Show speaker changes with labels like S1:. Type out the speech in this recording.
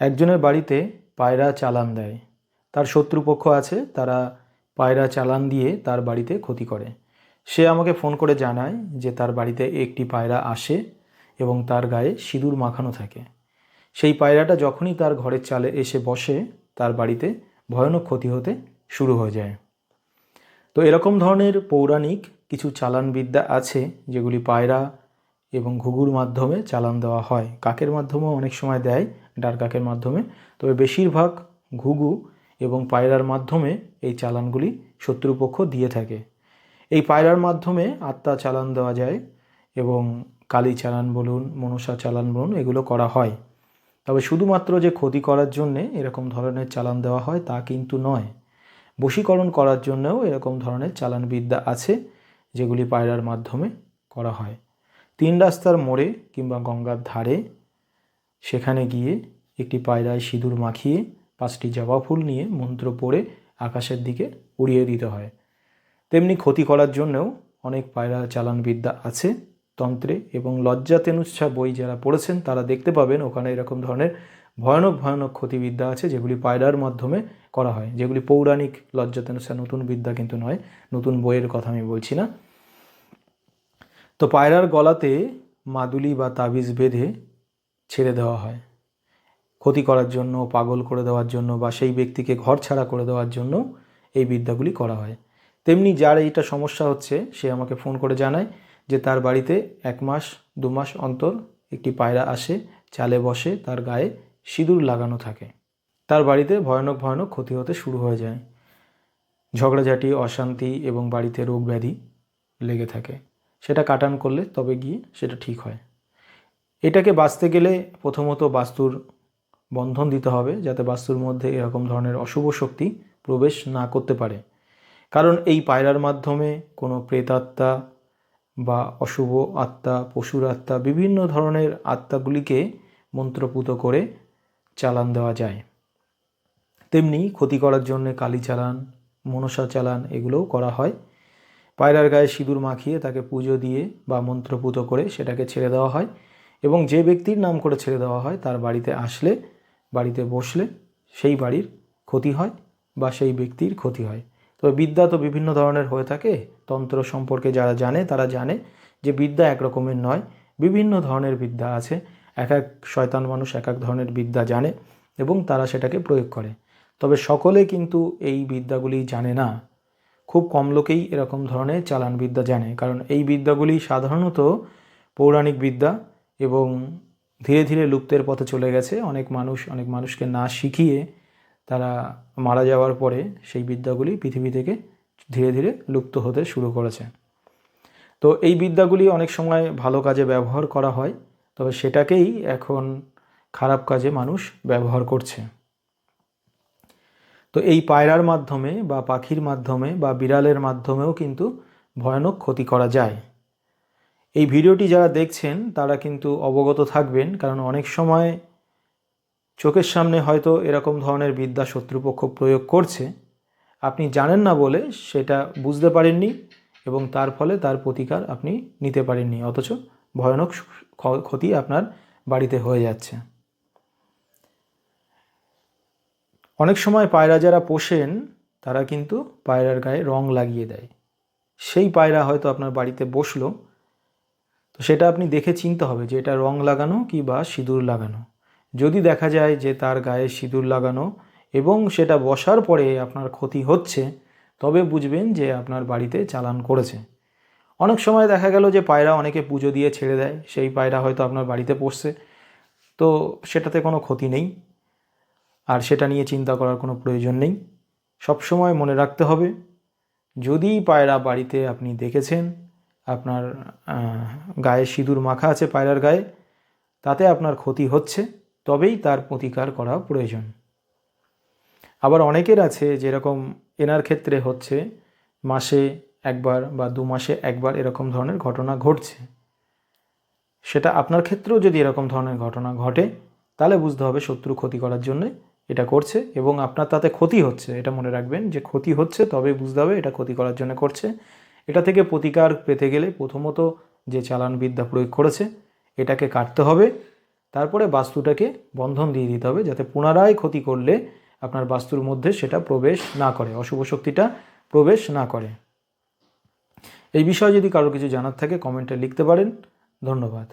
S1: একজনের বাড়িতে পায়রা চালান দেয়। তার শত্রুপক্ষ আছে, তারা পায়রা চালান দিয়ে তার বাড়িতে ক্ষতি করে। সে আমাকে ফোন করে জানায় যে তার বাড়িতে একটি পায়রা আসে এবং তার গায়ে সিঁদুর মাখানো থাকে। সেই পায়রাটা যখনই তার ঘরের চালে এসে বসে, তার বাড়িতে ভয়ানক ক্ষতি হতে শুরু হয়ে যায়। তো এরকম ধরনের পৌরাণিক কিছু চালান বিদ্যা আছে, যেগুলি পায়রা এবং ঘুঘুর মাধ্যমে চালান দেওয়া হয়। কাকের মাধ্যমেও অনেক সময় দেয় ডার কাকের মাধ্যমে। তবে বেশিরভাগ ঘুঘু এবং পায়রার মাধ্যমে এই চালানগুলি শত্রুপক্ষ দিয়ে থাকে। এই পায়রার মাধ্যমে আত্মা চালান দেওয়া যায় এবং কালী চালান বলুন, মনসা চালান বলুন, এগুলো করা হয়। তবে শুধুমাত্র যে ক্ষতি করার জন্যে এরকম ধরনের চালান দেওয়া হয় তা কিন্তু নয়। বশীকরণ করার জন্যও এরকম ধরনের চালান বিদ্যা আছে, যেগুলি পায়রার মাধ্যমে করা হয়। তিন রাস্তার মোড়ে কিংবা গঙ্গার ধারে সেখানে গিয়ে একটি পায়রায় সিঁদুর মাখিয়ে, পাঁচটি জবা ফুল নিয়ে মন্ত্র পড়ে আকাশের দিকে উড়িয়ে দিতে হয়। তেমনি ক্ষতি করার জন্যও অনেক পায়রা চালান বিদ্যা আছে, তন্ত্রে এবং লজ্জা তেনুচ্ছা বই যারা পড়েছেন তারা দেখতে পাবেন ওখানে এরকম ধরনের ভয়ানক ভয়ানক ক্ষতিবিদ্যা আছে যেগুলি পায়রার মাধ্যমে করা হয়, যেগুলি পৌরাণিক লজ্জা তেনুচ্ছা নতুন বিদ্যা কিন্তু নয়, নতুন বইয়ের কথা আমি বলছি না। তো পায়রার গলাতে মাদুলি বা তাবিজ বেঁধে ছেড়ে দেওয়া হয়। ক্ষতি করার জন্য, পাগল করে দেওয়ার জন্য বা সেই ব্যক্তিকে ঘর ছাড়া করে দেওয়ার জন্য এই বিদ্যাগুলি করা হয়। তেমনি যার এইটা সমস্যা হচ্ছে, সে আমাকে ফোন করে জানায় যে তার বাড়িতে এক মাস, দু মাস অন্তর একটি পায়রা আসে, চালে বসে, তার গায়ে সিঁদুর লাগানো থাকে। তার বাড়িতে ভয়ানক ভয়ানক ক্ষতি হতে শুরু হয়ে যায়। ঝগড়াঝাটি, অশান্তি এবং বাড়িতে রোগ ব্যাধি লেগে থাকে। সেটা কাটান করলে তবে গিয়ে সেটা ঠিক হয়। এটাকে বাঁচতে গেলে প্রথমত বাস্তুর বন্ধন দিতে হবে, যাতে বাস্তুর মধ্যে এরকম ধরনের অশুভ শক্তি প্রবেশ না করতে পারে। কারণ এই পায়রার মাধ্যমে কোনো প্রেতাত্মা বা অশুভ আত্মা, পশুর আত্মা, বিভিন্ন ধরনের আত্মাগুলিকে মন্ত্রপুত করে চালান দেওয়া যায়। তেমনি ক্ষতি করার জন্য কালি চালান, মনসা চালান, এগুলোও করা হয়। পায়রার গায়ে সিঁদুর মাখিয়ে তাকে পুজো দিয়ে বা মন্ত্রপুত করে সেটাকে ছেড়ে দেওয়া হয়। এবং যে ব্যক্তির নাম করে ছেড়ে দেওয়া হয় তার বাড়িতে আসলে, বাড়িতে বসলে সেই বাড়ির ক্ষতি হয় বা সেই ব্যক্তির ক্ষতি হয়। তবে বিদ্যা তো বিভিন্ন ধরনের হয়ে থাকে। তন্ত্র সম্পর্কে যারা জানে তারা জানে যে বিদ্যা এক রকমের নয়, বিভিন্ন ধরনের বিদ্যা আছে। এক এক শয়তান মানুষ এক এক ধরনের বিদ্যা জানে এবং তারা সেটাকে প্রয়োগ করে। তবে সকলে কিন্তু এই বিদ্যাগুলি জানে না। খুব কম লোকেই এরকম ধরনের চালান বিদ্যা জানে। কারণ এই বিদ্যাগুলি সাধারণত পৌরাণিক বিদ্যা এবং ধীরে ধীরে লুপ্তের পথে চলে গেছে। অনেক মানুষ, অনেক মানুষকে না শিখিয়ে তারা মারা যাওয়ার পরে সেই বিদ্যাগুলি পৃথিবী থেকে ধীরে ধীরে লুপ্ত হতে শুরু করেছে। তো এই বিদ্যাগুলি অনেক সময় ভালো কাজে ব্যবহার করা হয়, তবে সেটাকেই এখন খারাপ কাজে মানুষ ব্যবহার করছে। তো এই পায়রার মাধ্যমে বা পাখির মাধ্যমে বা বিড়ালের মাধ্যমেও কিন্তু ভয়ানক ক্ষতি করা যায়। এই ভিডিওটি যারা দেখছেন, তারা কিন্তু অবগত থাকবেন, কারণ অনেক সময় চোখের সামনে হয়তো এরকম ধরনের বিদ্যা শত্রুপক্ষ প্রয়োগ করছে। আপনি জানেন না বলে সেটা বুঝতে পারেননি এবং তার ফলে তার প্রতিকার আপনি নিতে পারেননি, অথচ ভয়ানক ক্ষতি আপনার বাড়িতে হয়ে যাচ্ছে। অনেক সময় পায়রা যারা পোষেন, তারা কিন্তু পায়রার গায়ে রং লাগিয়ে দেয়। সেই পায়রা হয়তো আপনার বাড়িতে বসল তো সেটা আপনি দেখে চিনতে হবে যে এটা রং লাগানো কি বা সিঁদুর লাগানো। যদি দেখা যায় যে তার গায়ে সিঁদুর লাগানো এবং সেটা বসার পরে আপনার ক্ষতি হচ্ছে, তবে বুঝবেন যে আপনার বাড়িতে চালান করেছে। অনেক সময় দেখা গেল যে পায়রা অনেকে পুজো দিয়ে ছেড়ে দেয়, সেই পায়রা হয়তো আপনার বাড়িতে পড়ছে। তো সেটাতে কোনো ক্ষতি নেই। আর সেটা নিয়ে চিন্তা করার কোনো প্রয়োজন নেই। সবসময় মনে রাখতে হবে, যদি পায়রা বাড়িতে আপনি দেখেছেন আপনার গায়ে সিঁদুর মাখা আছে পায়রার গায়ে, তাতে আপনার ক্ষতি হচ্ছে, তবেই তার প্রতিকার করা প্রয়োজন। আবার অনেকের আছে যেরকম এনার ক্ষেত্রে হচ্ছে, মাসে একবার বা দু মাসে একবার এরকম ধরনের ঘটনা ঘটছে। সেটা আপনার ক্ষেত্রেও যদি এরকম ধরনের ঘটনা ঘটে, তাহলে বুঝতে হবে শত্রু ক্ষতি করার জন্য এটা করছে এবং আপনার তাতে ক্ষতি হচ্ছে। এটা মনে রাখবেন যে ক্ষতি হচ্ছে তবে বুঝতে হবে এটা ক্ষতি করার জন্য করছে। এটা থেকে প্রতিকার পেতে গেলে প্রথমত যে চালান বিদ্যা প্রয়োগ করেছে, এটাকে কাটতে হবে। তারপরে বাস্তুটাকে বন্ধন দিয়ে দিতে হবে যাতে পুনরায় ক্ষতি করলে আপনার বাস্তুর মধ্যে সেটা প্রবেশ না করে, অশুভ শক্তিটা প্রবেশ না করে। এই বিষয়ে যদি কারও কিছু জানার থাকে, কমেন্টে লিখতে পারেন। ধন্যবাদ।